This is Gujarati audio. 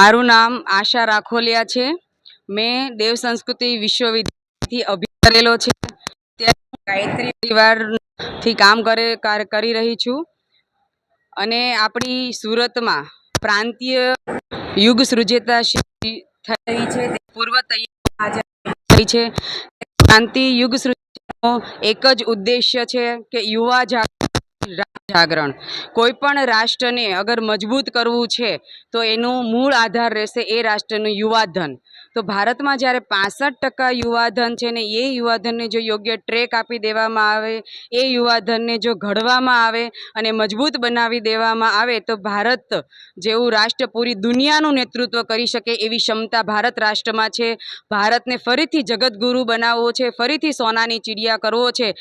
મારું નામ આશા રાખોલિયા છે. મેં દેવ સંસ્કૃતિ વિશ્વવિદ્યાલયથી અભ્યાસ કરેલો છે. ત્યાં હું ગાયત્રી પરિવારથી કામ કરે, કાર રહી છું. અને આપણી સુરતમાં પ્રાંતીય યુગ સૃજેતા થઈ રહી છે પૂર્વ તૈયારી થઈ છે. પ્રાંતિય યુગ સૃજેતાનો એક જ ઉદ્દેશ્ય છે કે યુવા રાષ્ટ્ર જાગરણ. કોઈ પણ રાષ્ટ્રને અગર મજબૂત કરવું છે, તો એનું મૂળ આધાર રહેશે એ રાષ્ટ્રનું યુવાધન. તો ભારતમાં જ્યારે પાંસઠ ટકા યુવાધન છે ને એ યુવાધનને જો યોગ્ય ટ્રેક આપી દેવામાં આવે, એ યુવાધનને જો ઘડવામાં આવે અને મજબૂત બનાવી દેવામાં આવે, તો ભારત જેવું રાષ્ટ્ર પૂરી દુનિયાનું નેતૃત્વ કરી શકે એવી ક્ષમતા ભારત રાષ્ટ્રમાં છે. ભારતને ફરીથી જગતગુરુ બનાવવો છે, ફરીથી સોનાની ચિડિયા કરવો છે.